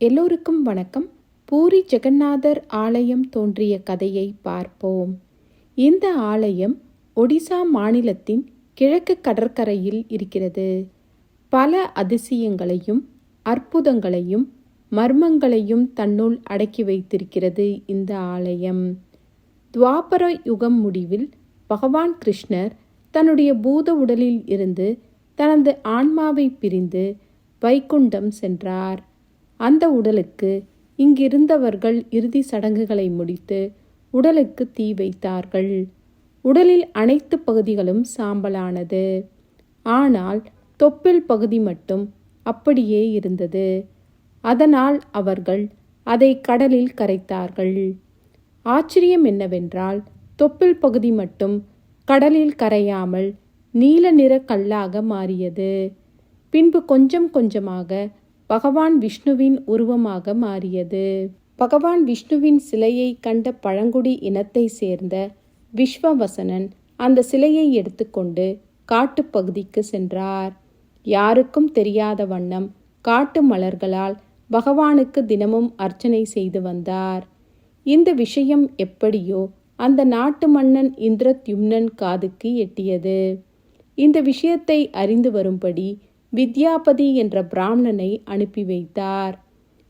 எல்லோருக்கும் வணக்கம். பூரி ஜெகநாதர் ஆலயம் தோன்றிய கதையை பார்ப்போம். இந்த ஆலயம் ஒடிசா மாநிலத்தின் கிழக்கு கடற்கரையில் இருக்கிறது. பல அதிசயங்களையும் அற்புதங்களையும் மர்மங்களையும் தன்னுள் அடக்கி வைத்திருக்கிறது இந்த ஆலயம். துவாபர யுகம் முடிவில் பகவான் கிருஷ்ணர் தன்னுடைய பூத உடலில் இருந்து தனது ஆன்மாவை பிரிந்து வைகுண்டம் சென்றார். அந்த உடலுக்கு இங்கிருந்தவர்கள் இறுதி சடங்குகளை முடித்து உடலுக்கு தீ வைத்தார்கள். உடலில் அனைத்து பகுதிகளும் சாம்பலானது. ஆனால் தொப்பில் பகுதி மட்டும் அப்படியே இருந்தது. அதனால் அவர்கள் அதை கடலில் கரைத்தார்கள். ஆச்சரியம் என்னவென்றால் தொப்பில் பகுதி மட்டும் கடலில் கரையாமல் நீல நிற கல்லாக மாறியது. பின்பு கொஞ்சம் கொஞ்சமாக பகவான் விஷ்ணுவின் உருவமாக மாறியது. பகவான் விஷ்ணுவின் சிலையை கண்ட பழங்குடி இனத்தை சேர்ந்த விஸ்வவசனன் அந்த சிலையை எடுத்துக்கொண்டு காட்டுப்பகுதிக்கு சென்றார். யாருக்கும் தெரியாத வண்ணம் காட்டு மலர்களால் பகவானுக்கு தினமும் அர்ச்சனை செய்து வந்தார். இந்த விஷயம் எப்படியோ அந்த நாட்டு மன்னன் இந்திரத்யும்னன் காதுக்கு எட்டியது. இந்த விஷயத்தை அறிந்து வரும்படி வித்யாபதி என்ற பிராமணனை அனுப்பி வைத்தார்.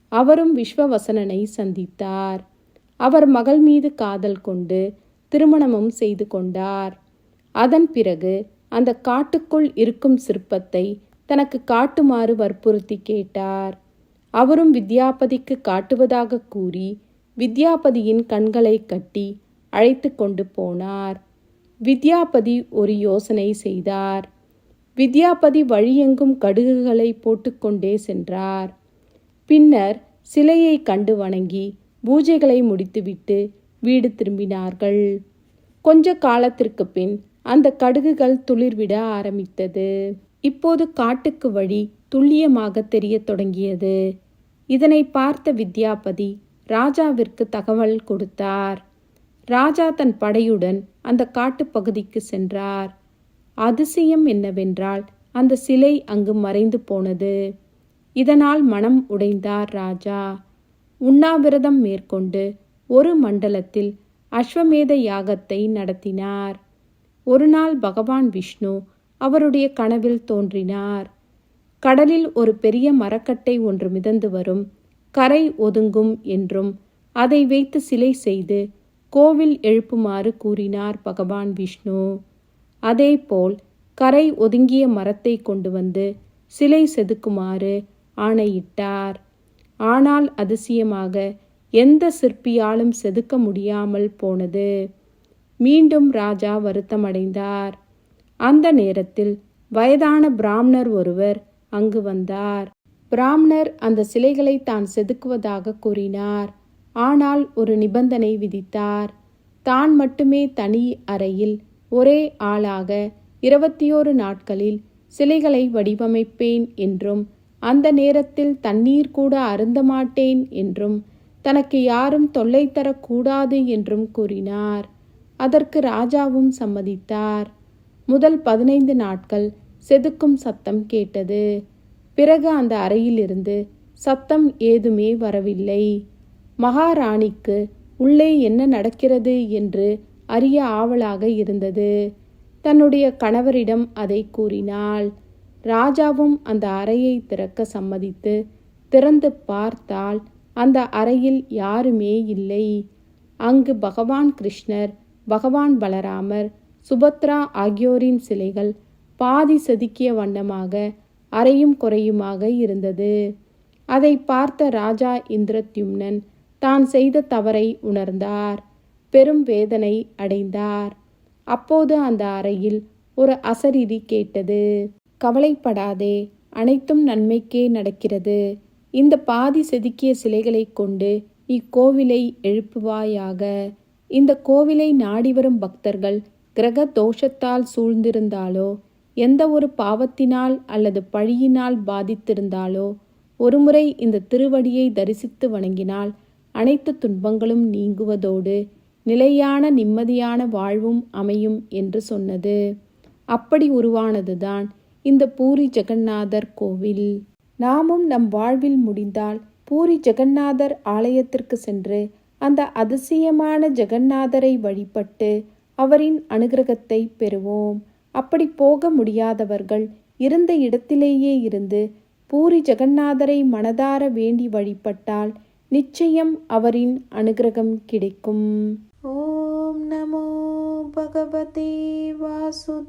அவரும் விஸ்வவசனனை சந்தித்தார். அவர் மகள் மீது காதல் கொண்டு திருமணமும் செய்து கொண்டார். அதன் பிறகு அந்த காட்டுக்குள் இருக்கும் சிற்பத்தை தனக்கு காட்டுமாறு வற்புறுத்தி கேட்டார். அவரும் வித்யாபதிக்கு காட்டுவதாக கூறி வித்யாபதியின் கண்களை கட்டி அழைத்து கொண்டு போனார். வித்யாபதி ஒரு யோசனை செய்தார். வித்யாபதி வழியெங்கும் கடுகுகளை போட்டுக்கொண்டே சென்றார். பின்னர் சிலையை கண்டு வணங்கி பூஜைகளை முடித்துவிட்டு வீடு திரும்பினார்கள். கொஞ்ச காலத்திற்கு பின் அந்த கடுகுகள் துளிர்விட ஆரம்பித்தது. இப்போது காட்டுக்கு வழி துல்லியமாக தெரியத் தொடங்கியது. இதனை பார்த்த வித்யாபதி ராஜாவிற்கு தகவல் கொடுத்தார். ராஜா தன் படையுடன் அந்த காட்டுப்பகுதிக்கு சென்றார். அதிசயம் என்னவென்றால் அந்த சிலை அங்கு மறைந்து போனது. இதனால் மனம் உடைந்தார் ராஜா. உண்ணாவிரதம் மேற்கொண்டு ஒரு மண்டலத்தில் அஸ்வமேத யாகத்தை நடத்தினார். ஒரு நாள் பகவான் விஷ்ணு அவருடைய கனவில் தோன்றினார். கடலில் ஒரு பெரிய மரக்கட்டை ஒன்று மிதந்து வரும் கரை ஒதுங்கும் என்றும் அதை வைத்து சிலை செய்து கோவில் எழுப்புமாறு கூறினார் பகவான் விஷ்ணு. அதேபோல் கரை ஒதுங்கிய மரத்தை கொண்டு வந்து சிலை செதுக்குமாறு ஆணையிட்டார். ஆனால் அதிசயமாக எந்த சிற்பியாலும் செதுக்க முடியாமல் போனது. மீண்டும் ராஜா வருத்தமடைந்தார். அந்த நேரத்தில் வயதான பிராமணர் ஒருவர் அங்கு வந்தார். பிராமணர் அந்த சிலைகளை தான் செதுக்குவதாக கூறினார். ஆனால் ஒரு நிபந்தனை விதித்தார். தான் மட்டுமே தனி அறையில் ஒரே ஆளாக இருபத்தியோரு நாட்களில் சிலைகளை வடிவமைப்பேன் என்றும் அந்த நேரத்தில் தண்ணீர் கூட அருந்த மாட்டேன் என்றும் தனக்கு யாரும் தொல்லை தரக்கூடாது என்றும் கூறினார். அதற்கு ராஜாவும் சம்மதித்தார். முதல் பதினைந்து நாட்கள் செதுக்கும் சத்தம் கேட்டது. பிறகு அந்த அறையிலிருந்து சத்தம் ஏதுமே வரவில்லை. மகாராணிக்கு உள்ளே என்ன நடக்கிறது என்று அறிய ஆவலாக இருந்தது. தன்னுடைய கணவரிடம் அதை கூறினாள். ராஜாவும் அந்த அறையை திறக்க சம்மதித்து திறந்து பார்த்தால் அந்த அறையில் யாருமே இல்லை. அங்கு பகவான் கிருஷ்ணர் பகவான் பலராமர் சுபத்ரா ஆகியோரின் சிலைகள் பாதி செதுக்கிய வண்ணமாக அறையும் குறையுமாக இருந்தது. அதை பார்த்த ராஜா இந்திரத்யும்னன் தான் செய்த தவறை உணர்ந்தார். பெரும் வேதனை அடைந்தார். அப்போது அந்த அறையில் ஒரு அசரீதி கேட்டது கவலைப்படாதே அனைத்தும் நன்மைக்கே நடக்கிறது. இந்த பாதி செதுக்கிய சிலைகளை கொண்டு இக்கோவிலை எழுப்புவாயாக. இந்த கோவிலை நாடி வரும் பக்தர்கள் கிரக தோஷத்தால் சூழ்ந்திருந்தாலோ எந்த ஒரு பாவத்தினால் அல்லது பழியினால் பாதித்திருந்தாலோ ஒருமுறை இந்த திருவடியை தரிசித்து வணங்கினால் அனைத்து துன்பங்களும் நீங்குவதோடு நிலையான நிம்மதியான வாழ்வும் அமையும் என்று சொன்னது. அப்படி உருவானதுதான் இந்த பூரி ஜெகநாதர் கோவில். நாமும் நம் வாழ்வில் முடிந்தால் பூரி ஜெகநாதர் ஆலயத்திற்கு சென்று அந்த அதிசயமான ஜெகநாதரை வழிபட்டு அவரின் அனுகிரகத்தை பெறுவோம். அப்படி போக முடியாதவர்கள் இருந்த இடத்திலேயே இருந்து பூரி ஜெகநாதரை மனதார வேண்டி வழிபட்டால் நிச்சயம் அவரின் அனுகிரகம் கிடைக்கும். नमो भगवते वासुदेवाय